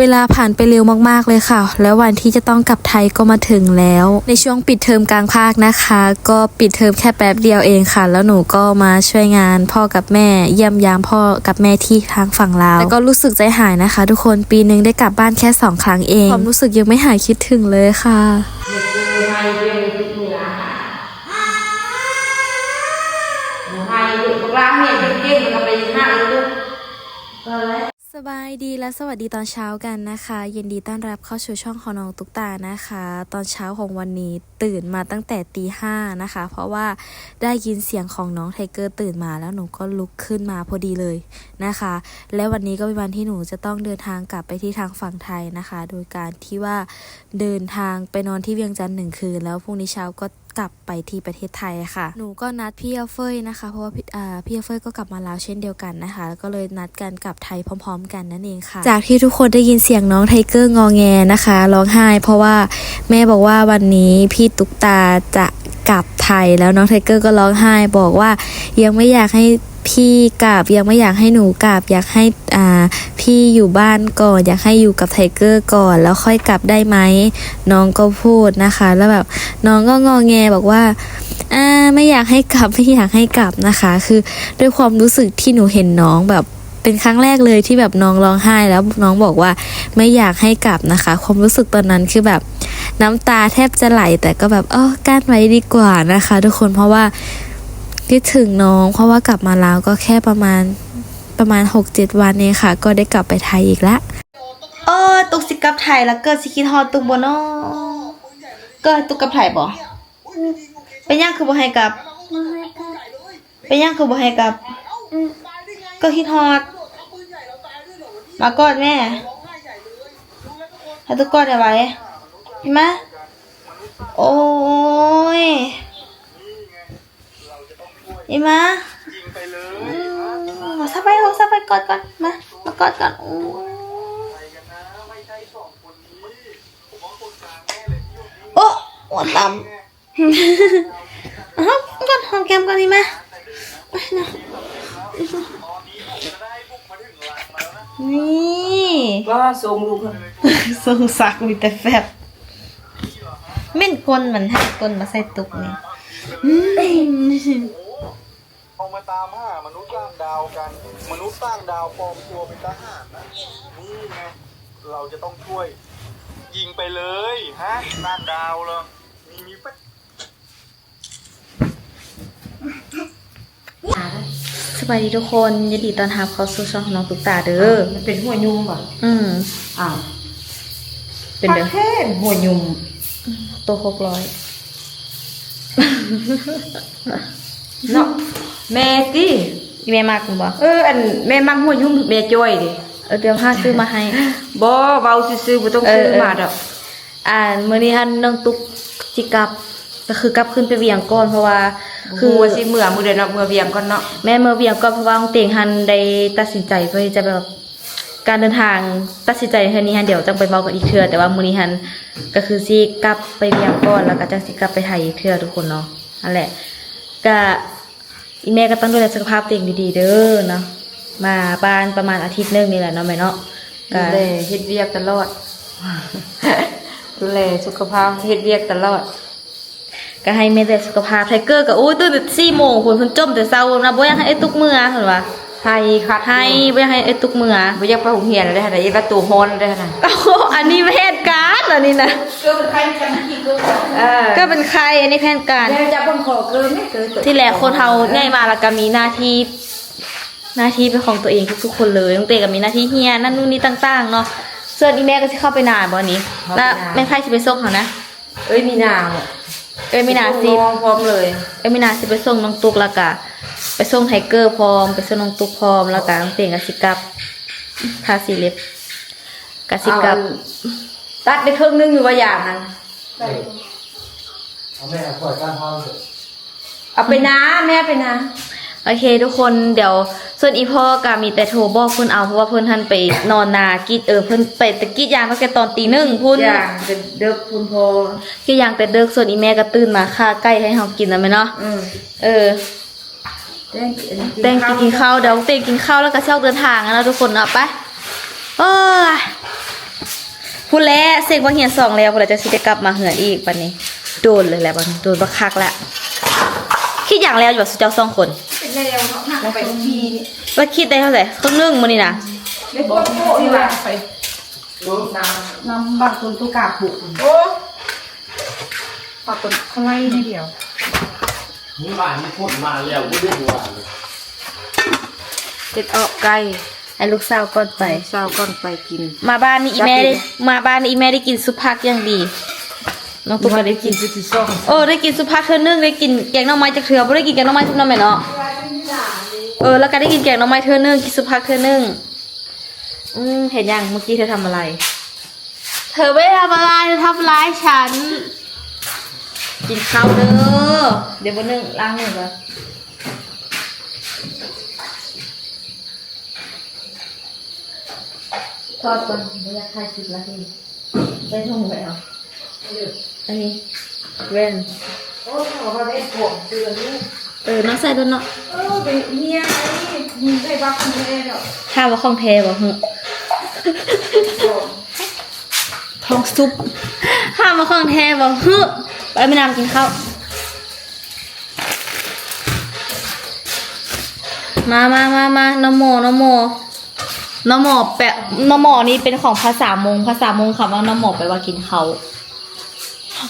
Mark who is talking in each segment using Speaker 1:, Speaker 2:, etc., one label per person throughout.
Speaker 1: เวลาผ่านไปเร็วมากๆเลยค่ะ แล้ววันที่จะต้องกลับไทยก็มาถึงแล้ว ในช่วงปิดเทอมกลางภาคนะคะ ก็ปิดเทอมแค่แป๊บเดียวเองค่ะ แล้วหนูก็มาช่วยงานพ่อกับแม่เยี่ยมยามพ่อกับแม่ที่ทางฝั่งลาวแล้วก็รู้สึกใจหายนะคะ ทุกคนปีนึงได้กลับบ้านแค่สองครั้งเองความรู้สึกยังไม่หายคิดถึงเลยค่ะ
Speaker 2: hai viên cái nhà hai viên bậc lang này bên kia mà gặp bên hạ luôn rồi
Speaker 1: สบายดีและสวัสดีตอนเช้ากันนะคะ ยินดีต้อนรับเข้าสู่ช่องของน้องตุ๊กตานะคะ ตอนเช้าของวันนี้ตื่นมาตั้งแต่ตีห้านะคะ เพราะว่าได้ยินเสียงของน้องไทเกอร์ตื่นมาแล้วหนูก็ลุกขึ้นมาพอดีเลยนะคะ และวันนี้ก็เป็นวันที่หนูจะต้องเดินทางกลับไปที่ทางฝั่งไทยนะคะ โดยการที่ว่าเดินทางไปนอนที่เวียงจันทร์หนึ่งคืน แล้วพรุ่งนี้เช้าก็ กลับไปที่ประเทศไทยค่ะ หนูก็นัดพี่เอเฟยนะคะ เพราะว่าพี่พี่เอเฟยก็กลับมาแล้วเช่นเดียวกันนะคะ ก็เลยนัดกันกลับไทยพร้อม ๆ กันนั่นเองค่ะ จากที่ทุกคนได้ยินเสียงน้องไทเกอร์งอแงนะคะร้องไห้ เพราะว่าแม่บอกว่าวันนี้พี่ตุ๊กตาจะกลับไทยแล้วน้องไทเกอร์ก็ร้องไห้บอกว่ายังไม่อยากให้ พี่กลับยังไม่อยากให้หนูกลับอยากให้อ่าพี่อยู่บ้านก่อนอยากให้อยู่กับไทเกอร์ก่อน แล้วค่อยกลับได้ไหมน้องก็พูดนะคะ แล้วแบบน้องก็งอแงบอกว่าอ่าไม่อยากให้กลับไม่อยากให้กลับนะคะ คือด้วยความรู้สึกที่หนูเห็นน้องแบบเป็นครั้งแรกเลยที่แบบน้องร้องไห้แล้วน้องบอกว่าไม่อยากให้กลับนะคะ ความรู้สึกตอนนั้นคือแบบน้ำตาแทบจะไหลแต่ก็แบบเออกั้นไว้ดีกว่านะคะ ทุกคนเพราะว่า คิดถึงน้อง เพราะว่ากลับมาแล้วก็แค่ประมาณประมาณหกเจ็ดวันเองค่ะ ก็ได้กลับไปไทยอีกแล้ว
Speaker 3: เออตุกสิกับไทยแล้วเกิดสิคิดฮอดตุกบ่เนาะเกิดตุกกับไทยบ่เป็นยังคือบ่ให้กลับเป็นยังคือบ่ให้กลับ ก็คิดฮอดมากอดแม่ให้ตุกกอดได้ไว้เห็น ไหมโอ้ยเห็นไหมอืมมาซับไปเอาซับไปกอดก่อนมามากอดก่อนโอ้ยโอ้หัวลำอ้าวก่อนหอมแก้มก่อนดีไหมไปนะนี่
Speaker 2: có xuống luôn
Speaker 3: ทรงสักมีแต่แฟบเม่นคนเหมือนให้คนมาใส่ตุกนี่อืม
Speaker 4: เอามาตามหามนุษย์ต่างดาวกัน มนุษย์ต่างดาวปลอมตัวเป็นทหารนะนี่ไงเราจะต้องช่วย ยิงไปเลยฮะต่างดาวเหรอมีมีปะ
Speaker 1: สบายดีทุกคนยินดีต้อนรับเข้าสู่ช่องของน้องตุ๊กตาเด้อ
Speaker 2: มันเป็นหัวยุงป่ะ
Speaker 1: อืม
Speaker 2: อ้าว
Speaker 1: เป็นเด้อ
Speaker 2: แค่หัวยุง
Speaker 1: ตัวหกร้อย
Speaker 2: เนาะ แม่ติ
Speaker 1: อีเมมากคุณบ่
Speaker 2: เอออันแม่มักหัวยุงแม่จ้อยดิ
Speaker 1: เออเดี๋ยวห้าซื้อมาให้
Speaker 2: บ่เบาซื่อๆบ่ต้องซื้อ
Speaker 1: เออเออ
Speaker 2: มาดอก
Speaker 1: อ่ามื้อนี้ฮันน้องตุ๊กสิกลับก็คือกลับขึ้นไปเวียงก่อนเพราะว่า
Speaker 2: คื
Speaker 1: คืออ
Speaker 2: ว่าสิเมื่อมื้อใดเนาะเมื่อเวียงก่อนเนาะ
Speaker 1: แม่เมื่อเวียงก่อนเพราะว่าน้องเตียงฮันได้ตัดสินใจเพื่อที่จะแบบการเดินทางตัดสินใจเท่านี้ฮันเดี๋ยวจะไปเว้ากันอีกเทื่อแต่ว่ามื้อนี้ฮันก็คือสิกลับไปเวียงก่อนแล้วก็จะสิกลับไปไทยอีกเทื่อทุกคนเนาะนั่นแหละก็ อีแม่ก็ต้องดูแลสุขภาพตัวเองดีๆเด้อเนาะมาบ้านประมาณอาทิตย์หนึงนี่แหละเนาะแม่เนาะก็
Speaker 2: ดูแลเฮ็ดเวียกตลอด ดูแลสุขภาพเฮ็ดเวียกตลอด
Speaker 1: ก็ให้แม่แต่สุขภาพไทเกอร์ก็โอ้ยตื่นแต่สี่โมงคนเพิ่นจมแต่เช้านะบ่อยากให้ไอ้ตุกเมื่อเห็นว่า
Speaker 2: ให้คัด
Speaker 1: ให้บ่อยากให้ไอ้ตุกเมื่อ
Speaker 2: บ่อยากไปโรงเรียนได้ได้ประตูฮ้อนได้นะ
Speaker 1: โอ้โหอันนี้แผนกา รอันนี้นะ
Speaker 2: ก็เป็นใครจำที่ก็เออ
Speaker 1: ก็เป็นใครอันนี้แผนการ
Speaker 2: แล้วจะบ่ขอเกินไม่เกิน
Speaker 1: ที่แหละคนเฮาง่ายมาแล้วก็มีหน้าที่ หน้าที่เป็นของตัวเองทุกๆคนเลยน้องเตก็มีหน้าที่เฮียนั่นนู่นนี่ต่าง ๆ เนาะส่วนอีแม่ก็สิเข้าไปนานบ่นี้ แล้วแม่ไพ่สิไปส่งเขานะ
Speaker 2: เอ้ยมีนาง
Speaker 1: เอ้ยไม่นาสิ
Speaker 2: มองพร้อมเลย
Speaker 1: เอ้ยไม่นาสิไปส่งน้องตุ๊กแล้วก็ไปส่งไทเกอร์พร้อม ไปส่งน้องตุ๊กพร้อมแล้วก็น้องเตก็สิกลับทาสีเล็บก็สิกลับ
Speaker 2: ตัดได้ครึ่งนึงอยู่ว่าอย่างนั้น
Speaker 4: เอาแม่ปล่อยการทำเถอะ
Speaker 2: เอาไปนะแม่ไปนะ
Speaker 1: โอเค ทุกคนเดี๋ยว ส่วนอีพ่อก็มีแต่โทรบอกเพิ่นเอาเพราะว่าเพิ่นทันไปนอนนากรีดเออเพิ่นไปแตะกรีดยางตั้งแต่ตอนตีหนึ่งพุ่น
Speaker 2: อย่างเป็นเด็กคุณพอก
Speaker 1: รีดยางแต่เด็กส่วนอีแม่ก็ตื่นมาค่าใกล้ให้เฮากินนะแม่เนาะ
Speaker 2: อืม
Speaker 1: เออ
Speaker 2: แต้งกิน
Speaker 1: แต่งกินข้าวเดี๋ยวเตงกินข้าวแล้วก็เช้าเดินทางนะทุกคนเนาะไปเอ้ย
Speaker 3: พูดแล้วเสกว่าเหียนสองแล้วพูดแล้วจะสิได้กลับมาเหือนอีกปันนี้ โดนเลยแหละบัดนี้โดนบักคักแล้วคิดอย่างแล้วอยู่แบบสุเจ้าสองคน
Speaker 5: เป็นแล้วเนาะหนักไปทุกทีนี่
Speaker 3: ว่าคิดได้เท่าไหร่ครึ่งหนึงมื้อนี้นะ
Speaker 5: เล็กโป๊ะดีกว่าไปน้ำน้ำบักคนตุกาผูกโอ้ฝากคนข้างในนิดเดียว
Speaker 4: มึงบ้านนี่พูดมาแล้วกูได้หัวเลย
Speaker 5: เด็ดออกไก่
Speaker 3: ให้ลูกสาวก่อนไป
Speaker 5: เช้าก่อนไปกิน
Speaker 3: มาบ้านนี่อีแม่ได้มาบ้านนี่อีแม่ได้กินซุปผักอย่างดี น้องตุ๊กก็ได้กิน
Speaker 5: จุดที่สอง
Speaker 3: โอ้ได้กินซุปผักเทื่อนึงได้กินแกงหน่อไม้จากเทื่อบ่ได้กินแกงหน่อไม้ทุกน้ำแม่เนาะเออแล้วก็ได้กินแกงหน่อไม้เทื่อนึงกินซุปผักเทื่อนึงอืมเห็นยังเมื่อกี้เธอทำอะไร เธอไม่ได้ทำอะไรเธอทำร้ายฉัน กินข้าวเด้อเดี๋ยวบนนึงล้างมือก่อน ทอดก่อนไม่อยากถ่ายคลิปแล้วทีได้ทงไปเอาอันนี้เว้น
Speaker 5: โอ้เขาก็ได้ปวดเดือนนี้
Speaker 3: เออน้องใส่ด้วยเนาะ
Speaker 5: เออเป็นเมียนี่มีได้บักคนเดียว
Speaker 3: ถ้าว่าของแท้บ่ฮึทองซุปถ้าว่าของแท้บ่ฮึไปไม่นำกินข้าวมามามามาน้ำโมน้ำโม น้ำโมแปะน้ำโมนี่เป็นของภาษามง ภาษามงคำว่าน้ำโมแปลว่ากินเขาว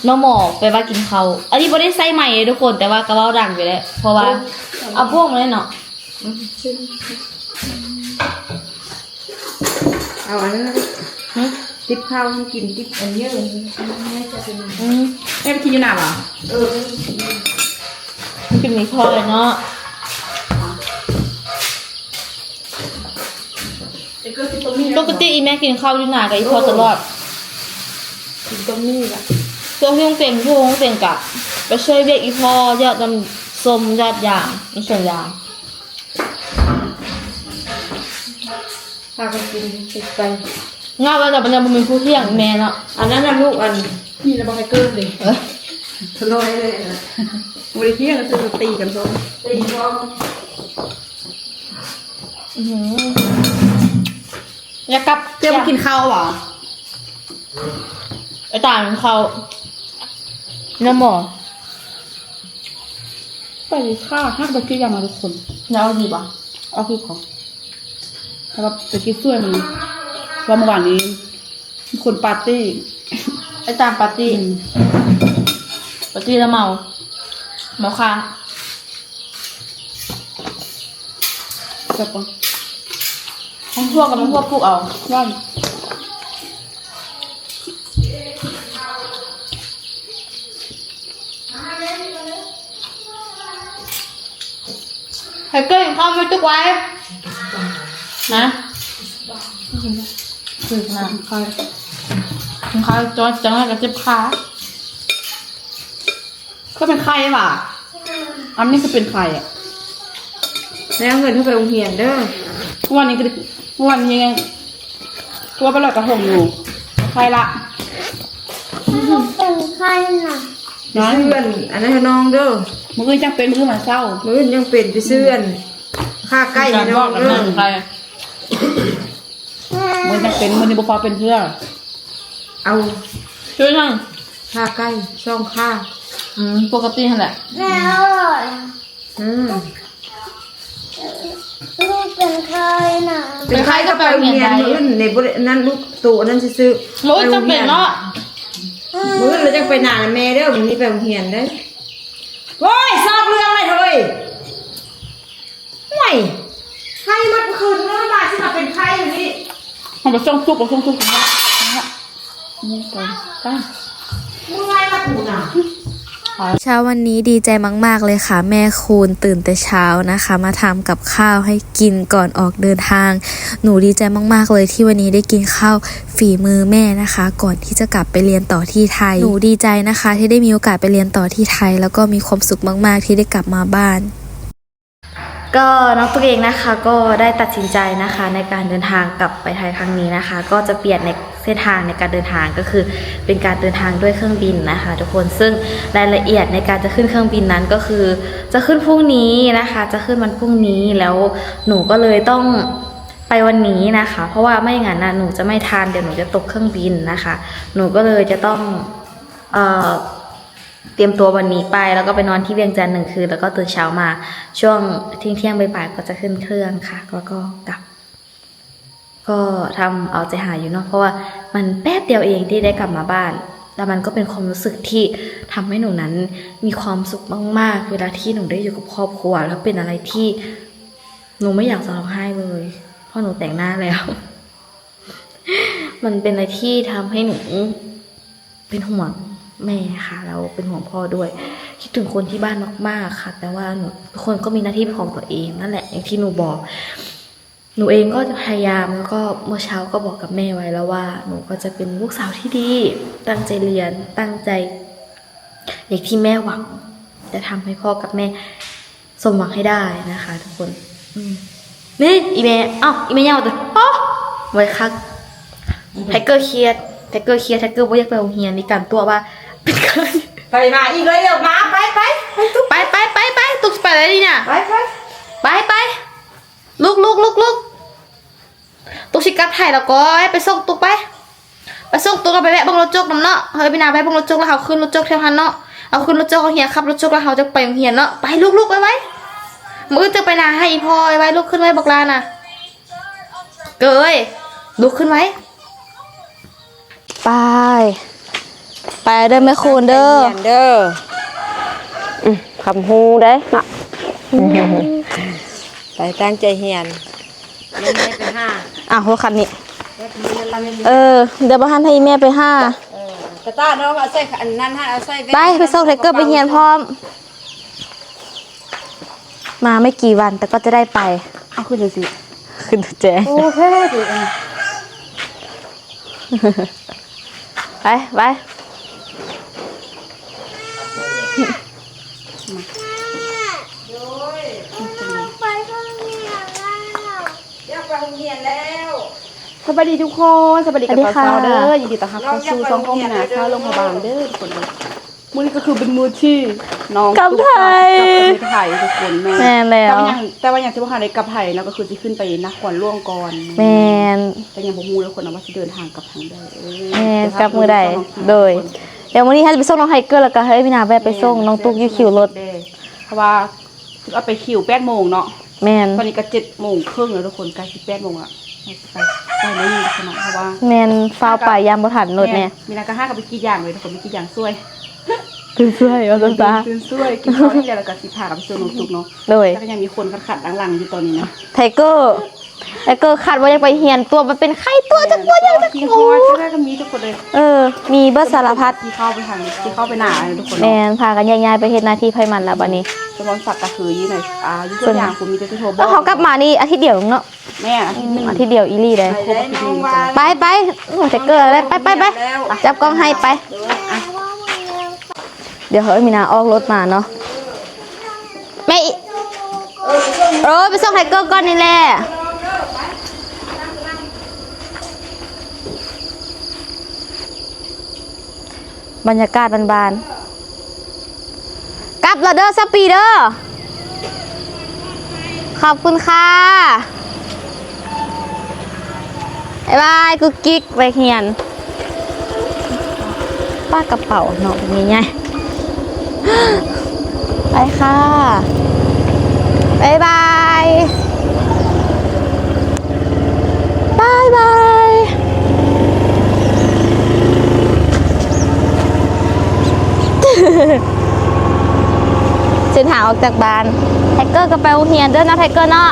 Speaker 3: น้ำโมแปลว่ากินเขาวอันนี้บ่ได้ใส่ใหม่เลยทุกคน แต่ว่ากระเป๋าดังอยู่แล้วเพราะว่าเอาพวกมาเลยเนาะ
Speaker 5: เอาอันนั้น
Speaker 3: หึ
Speaker 5: ติบข้าวให้กินติบอันเยอะเลยแม่จะเป็น
Speaker 3: อืม
Speaker 5: แม่ไปกินอยู่หน้าเหรอเออ
Speaker 3: มันเป็นมีพอเลยเนาะ
Speaker 5: ไอ้ก็ติดตรงนี้
Speaker 3: ปกติอีแม่กินข้าวอยู่หนากับอีพอตลอด
Speaker 5: ติดตรงนี้แหละ
Speaker 3: ช่วงที่ต้องเต็งช่วงต้องเต็งกะไปช่วยเรียกอีพอยอดน้ำส้มยอดยางน้ำส้มยาง
Speaker 5: พากันกินติดไป
Speaker 3: งาว่าแต่มันยังบ่มีผู้เที่ยงอีแม่เนาะ
Speaker 5: อันนั้นน่ะลูกอันนี่ระบายเกินเลย
Speaker 3: เอ้ย
Speaker 5: ทะเลาะเลยนะบริเที่ยงก็จะตีกันซ้อมตีซ้อม
Speaker 3: อื้อหื ออยากกลับ
Speaker 5: เจ้ามากินข้าวเหรอ
Speaker 3: ไอ้ตายมันเขาน้ำหมอ
Speaker 5: ไปข้าวห้าตะกี้ยามาทุกคน
Speaker 3: แล้วเอาดีป่ะ
Speaker 5: เอาคือของแล้วก็ตะกี้ช่วยมันว่าเมื่อวานนี้มีคนปาร์ตี้
Speaker 3: ไอ้ตามปาร์ตี้ ปาร์ตี้แล้วเมาเมาค้าง
Speaker 5: จับปะ
Speaker 3: ห้องพวกกับห้องพวกปลูกเอา
Speaker 5: ว่าไทเกอร์ยังเข้าไม่จุกไว้
Speaker 3: นะคือขนะ
Speaker 5: ใคร
Speaker 3: คุณเขาจอจังเลยกับเจ็บขา
Speaker 5: ก็เป็นใครป่ะอันนี้คือเป็นใครอะ
Speaker 2: แล้วเงินเข้าไปโรงเรียนเด้อ
Speaker 5: วันนี้ก็ วันนี้ยังตัวไปลอยกระทงอยู่ใครละ
Speaker 2: เป็นใครน่ะ
Speaker 5: น้อย
Speaker 2: เพื่อนอันนั้นให้น้องเด้อ
Speaker 5: มือจังเป็นมือมันเศร้า
Speaker 2: มื้อนี้ยังเป็นไปซื้ออันค่าใกล้ให้น้องเด้อ
Speaker 3: ใคร
Speaker 5: มือจังเป็นมือนี้บุฟอเป็นเพื่อ
Speaker 2: เอา
Speaker 3: ช่วยหน่อย
Speaker 2: ค่าใกล้ช่องค่า
Speaker 3: อืมปกตินั่นแหละ
Speaker 2: แล้วอืม
Speaker 6: ลูกเป็นใครน่ะ
Speaker 2: เป็นใครก็ไปโรงเรียนมื้ออนในบรินั้นลูกตู่อันนั้นซื้อๆ
Speaker 3: โอ้ยจำเป็นเนาะ
Speaker 2: มื้อเราจะไปหนาแม่เด้อมื้อนี้ไปโรงเรียนเด้อโอ้ยทราบเรื่องอะไรเฮ้ยห่วยใครมาเมื่อคืนเมื่อมาที่มาเป็นใครอยู่นี่
Speaker 5: มันไปส่งทุกข์ไปส่งทุกข์นะนี่ไปตั้ง
Speaker 2: มึงไงมาถูน่ะ
Speaker 1: เช้าวันนี้ดีใจมาก ๆ เลยค่ะ แม่คูณตื่นแต่เช้านะคะ มาทำกับข้าวให้กินก่อนออกเดินทาง หนูดีใจมาก ๆ เลยที่วันนี้ได้กินข้าวฝีมือแม่นะคะ ก่อนที่จะกลับไปเรียนต่อที่ไทย หนูดีใจนะคะ ที่ได้มีโอกาสไปเรียนต่อที่ไทย แล้วก็มีความสุขมาก ๆ ที่ได้กลับมาบ้าน
Speaker 3: ก็น้องตุ๊กเองนะคะก็ได้ตัดสินใจนะคะในการเดินทางกลับไปไทยครั้งนี้นะคะ ก็จะเปลี่ยนในเส้นทางในการเดินทางก็คือเป็นการเดินทางด้วยเครื่องบินนะคะ ทุกคนซึ่งรายละเอียดในการจะขึ้นเครื่องบินนั้นก็คือ จะขึ้นพรุ่งนี้นะคะ จะขึ้นวันพรุ่งนี้แล้วหนูก็เลยต้องไปวันนี้นะคะ เพราะว่าไม่อย่างนั้นนะหนูจะไม่ทานเดี๋ยวหนูจะตกเครื่องบินนะคะ หนูก็เลยจะต้องเอ่อ เตรียมตัววันนี้ไป แล้วก็ไปนอนที่เวียงจันทร์หนึ่งคืนแล้วก็ตื่นเช้ามา ช่วงเที่ยงเที่ยงบ่ายๆก็จะขึ้นเครื่องค่ะ แล้วก็กลับ ก็ทำเอาใจหายอยู่เนาะเพราะว่ามันแป๊บเดียวเองที่ได้กลับมาบ้านแล้วมันก็เป็นความรู้สึกที่ทำให้หนูนั้นมีความสุขมากๆ เวลาที่หนูได้อยู่กับครอบครัว แล้วเป็นอะไรที่หนูไม่อยากจะร้องไห้เลยเพราะหนูแต่งหน้าแล้ว มันเป็นอะไรที่ทำให้หนูเป็นห่วง แม่ค่ะแล้วเป็นห่วงพ่อด้วย คิดถึงคนที่บ้านมาก ๆ ค่ะ แต่ว่าหนูทุกคนก็มีหน้าที่ของตัวเองนั่นแหละอย่างที่หนูบอก หนูเองก็จะพยายามแล้วก็เมื่อเช้าก็บอกกับแม่ไว้แล้วว่า หนูก็จะเป็นลูกสาวที่ดี ตั้งใจเรียนตั้งใจ อย่างที่แม่หวัง จะทำให้พ่อกับแม่สมหวังให้ได้นะคะ ทุกคน อืมนี่อีเมย์อ้าวอีเมย์ยาวตัวอ๋อไว้คักไทเกอร์เครียดไทเกอร์เครียดไทเกอร์บ่อยากไปโรงเรียนมีการตัวว่า เป็นใคร
Speaker 2: ไปมาอีกเลยเดี๋ยวมาไปไปไปตุ๊ก
Speaker 3: ไปไปไปไปตุกไปอะไรนี่เนี่ย
Speaker 2: ไปไป
Speaker 3: ไปไปลุกลุกลุกลุกตุกชิกลับไทยแล้วก็ไปส่งตุกไปไปส่งตุกเราไปแวะบังรถจกน้ำเนาะเฮ้ยไปนาไปบังรถจกแล้วเขาขึ้นรถจกเที่ยวหันเนาะเอาขึ้นรถจกเขาเฮียขับรถจกแล้วเขาจะไปโรงเฮียนเนาะไปลุกลุกไปไว้มือจะไปนาให้อีพอไว้ลุกขึ้นไว้บอกลาน่ะเกยลุกขึ้นไว้ไป ไปเด้อแม่คูณเด้อ
Speaker 2: เรียนเด้ออืมคำฮูได้ไปตั้งใจเฮียนเล่นให้เป็นห้า
Speaker 3: อะหัวคันนี้
Speaker 2: เล่นนี้เราเล่น
Speaker 3: เออ เดี๋ยวบ้านให้แม่ไปห้า
Speaker 2: กระต้าน้องเอาใส่อันนั้นให้เอาใส่
Speaker 3: ไปไปส่งไทเกอร์ไปเฮียนพร้อม มาไม่กี่วันแต่ก็จะได้ไป
Speaker 2: เอาขึ้นดูสิ
Speaker 3: ขึ้นแจ
Speaker 2: โอ้เพ่ดูอะ
Speaker 3: ไป ไป
Speaker 6: ไปห้องเรียนแล้ว
Speaker 2: อยากไปโรงเรียนแล้ว
Speaker 5: สวัสดีทุกคนสวัสดีกับสาวเด้อยินดีต้อนรับเข้าสู่ช่องห้องนาข้าวโรงพยาบาลเด้อทุกคนเลยมือนี้ก็คือเป็นมือที่น้อง
Speaker 3: กับไทย
Speaker 5: กับไทยทุกคนแม่
Speaker 3: แม่แล้ว
Speaker 5: แต่ว่าอย่ายังที่ว่าหาได้กับไทยเนาะก็คือจะขึ้นไปนครหลวงก่อน
Speaker 3: แมน
Speaker 5: แต่ยังบ่ฮู้เลยคนนะว่าสิเดินทางกับทางใดเอ้ย
Speaker 3: แมนกลับมือใดโดยเดี๋ยววันนี้ให้ไปส่งน้องไทเกอร์แล้วก็ให้พี่นาแวะไปส่งน้องตุ๊กยูคิวรถ
Speaker 5: เด้เพราะว่าเอาไปคิว8โมงเนาะ
Speaker 3: แมน
Speaker 5: ตอนนี้ก็7โมงครึ่งแล้วทุกคนใกล้สิ8โมงละไปไปเลยนี่ขนาดเพราะว่า
Speaker 3: แมนฟ้าวไปยามบ่ทันรถเนี่ย
Speaker 5: มีนากระห้ากับไปกี่อย่างเลยทุกคนมีกี่อย่างช่วย
Speaker 3: ตื่นช่วยเอาซะ
Speaker 5: ตื่นช่วยกินข้าวที่แล้วก็สิพากับไปซื้อน้องตุกเนาะ
Speaker 3: โดย
Speaker 5: แล้วก็ยังมีคนขัดๆหลังๆอยู่ตอนนี้นะ
Speaker 3: ไทเกอร์ ไทเกอร์คาดว่ายังไปเฮียนตัวมันเป็นไข้ตัวจักตัวยังจัก
Speaker 5: ที่
Speaker 3: โอ้
Speaker 5: ฮอดก็ได้ก็มีทุกคนเลย
Speaker 3: เออ มีเบิร์สารพัด
Speaker 5: ที่เข้าไปทางที่เข้าไปหนาเลยทุกคน
Speaker 3: แม
Speaker 5: เนาะ
Speaker 3: นพากันย้ายๆไปเฮ็ดหน้าที่ไพมันแล้วบัดนี้
Speaker 5: สมอนสักกระคือยี่หน่อยอ่าอยู่ตัวอย่างผมมีแต่จะโทรบ
Speaker 3: แล้วเขากลับมานี่อาทิตย์เดียวเนาะ
Speaker 5: แม่อาทิตย์หนึง
Speaker 3: อาทิตย์เดียวอีลี่เลย
Speaker 5: ครบอาทิตย์หนึงจ้ะ
Speaker 3: ไปไปโอ้แต่เกิดอะไรไปไปไปจับกล้องให้ไปเดี๋ยวเฮ้ยมีนาออกรถมาเนาะแม่อีเออไปส่งไทเกอร์ก่อนนี่แหละ บรรยากาศบานๆ กลับล้วเด้อสปีเดอร์ขอบคุณค่ะบายบายกุ๊กกิ๊กไปเฮียน ป้ากระเป๋าเนาะเป็นไงไปค่ะบายบายบายบาย เส้นทาออกจากบ้านไทเกอร์ก็ไปโรงเรียนเด้อนะไทเกอร์เนาะ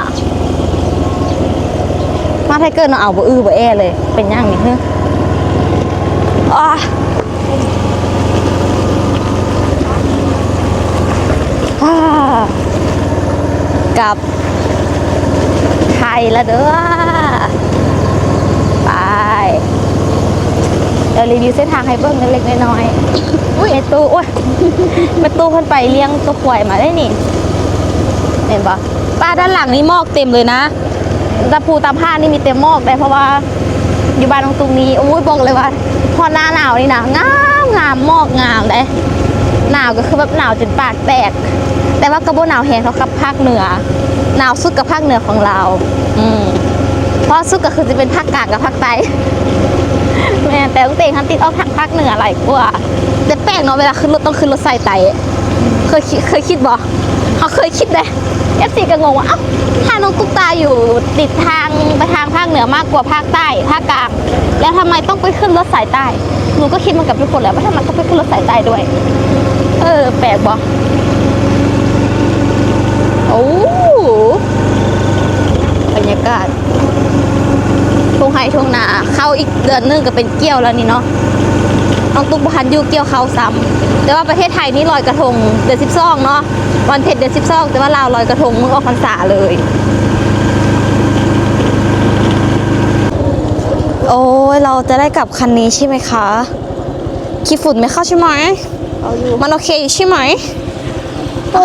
Speaker 3: มาไทเกอร์เนาะเอาบ่อื้อบ่แอเลย เป็นยังนี่เฮึอะอ่ากลับไทยล้วเด้อไป เดี๋ยวรีวิวเส้นทางให้เบิ่งเล็กๆน้อยๆอุ้ยไอตู้อุ้ยแม่ตู้เพิ่นไปเลี้ยงตัวควายมาได้นี่ เห็นปะป้าด้านหลังนี่หมอกเต็มเลยนะตะปูตะผ้านี่มีเต็มหมอกแต่เพราะว่าอยู่บ้านตรงตรงนี้โอ้ยบอกเลยว่า พอหน้าหนาวนี่นะงามงามหมอกงามเลยหนาวก็คือแบบหนาวจนปากแตก แต่ว่าก็บ่หนาวแห้งเท่ากับภาคเหนือหนาวสุดกับภาคเหนือของเรา อืมเพราะสุดก็คือจะเป็นภาคกลางกับภาคใต้ แม่แต่ต้องเตงทำติดออกทางภาคเหนือหลายกว่าแต่แปลกเนาะเวลาขึ้นรถต้องขึ้นรถใส่ไตเคยคิดเคยคิดบ่เขาเคยคิดเลยเอฟซีก็งงว่าอ้าถ้าน้องตุ๊กตาอยู่ติดทางไปทางภาคเหนือมากกว่าภาคใต้ภาคกลาง แล้วทำไมต้องไปขึ้นรถสายใต้หนูก็คิดเหมันกับทุกคนแหล้วว่าทำไมต้องไปขึ้นรถสายใต้ด้วย เออ แปลกบ่โอ้บรรยากาศ ทุ่งไห่ทุ่งนาเข้าอีกเดือนหนึงก็เป็นเกี่ยวแล้วนี่เนาะน้องตุ๊กบพันอยูเกี่ยวเขาซ้ำแต่ว่าประเทศไทยนี่ลอยกระทงเดือนสิบสองเนาะวันเพ็ญเดือนสิบสองแต่ว่าลาวลอยกระทงมึงออกพรรษาเลย โอ้ยเราจะได้กลับคันนี้ใช่ไหมคะขี้ฝุ่นไม่เข้าใช่ไหมเอาอยู่มันโอเคอยู่ใช่ไหมโอ้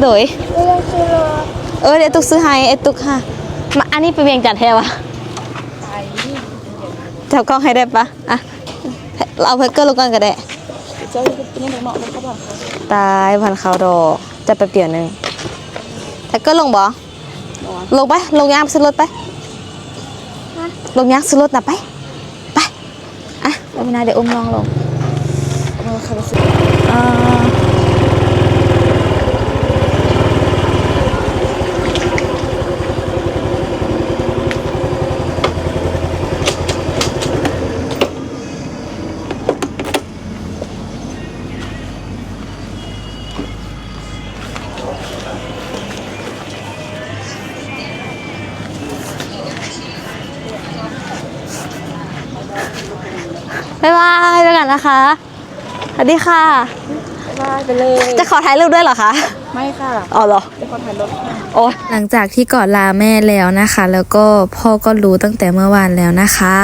Speaker 3: เดย
Speaker 6: ไม่ต้องซื้อรถ
Speaker 3: เออเดี๋ยวตุ๊กซื้อให้ไอ้ตุ๊กค่ะมาอันนี้ไปเวียงจันทร์แท้วะ แถวกล้องให้ได้ปะอะเราเอาเพกเกอร์ลงก่อนก็ได้ตายพันเขาดอกจะไปเปลี่ยนหนึ่งแท็กเกอร์ลงบ่ลงไป ลงยางซื้อรถไป ลงยางซื้อรถนะไป ไปอะเอาไปนาเดี๋ยวอุ้มน้องลงอ่า นนะคะสวัสดีค่ะ
Speaker 5: ไปเลย
Speaker 3: จะขอถ่ายรูปด้วยเหรอคะ
Speaker 5: ไม่ค่ะ
Speaker 3: อ๋อเหรอ
Speaker 5: จะขอถ่ายรถ
Speaker 3: โอ้หลังจากที่กอดลาแม่แล้วนะคะ แล้วก็พ่อก็รู้ตั้งแต่เมื่อวานแล้วนะคะ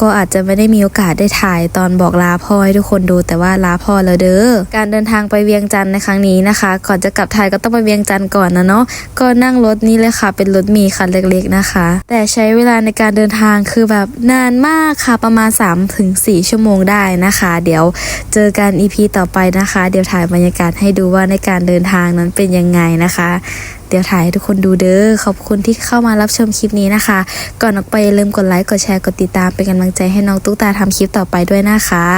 Speaker 3: ก็อาจจะไม่ได้มีโอกาสได้ถ่ายตอนบอกลาพ่อให้ทุกคนดูแต่ว่าลาพ่อแล้วเด้อการเดินทางไปเวียงจันทร์ในครั้งนี้นะคะ ก่อนจะกลับไทยก็ต้องไปเวียงจันทร์ก่อนนะเนาะก็นั่งรถนี้เลยค่ะ เป็นรถมีคันเล็กๆนะคะ แต่ใช้เวลาในการเดินทางคือแบบนานมากค่ะประมาณ3ถึง4ชั่วโมงได้นะคะ เดี๋ยวเจอกัน EP ต่อไปนะคะ เดี๋ยวถ่ายบรรยากาศให้ดูว่าในการเดินทางนั้นเป็นยังไงนะคะ เดี๋ยวถ่ายให้ทุกคนดูเด้อขอบคุณที่เข้ามารับชมคลิปนี้นะคะ ก่อนออกไปอย่าลืมกดไลค์กดแชร์กดติดตามเป็นกำลังใจให้น้องตุ๊กตาทำคลิปต่อไปด้วยนะคะ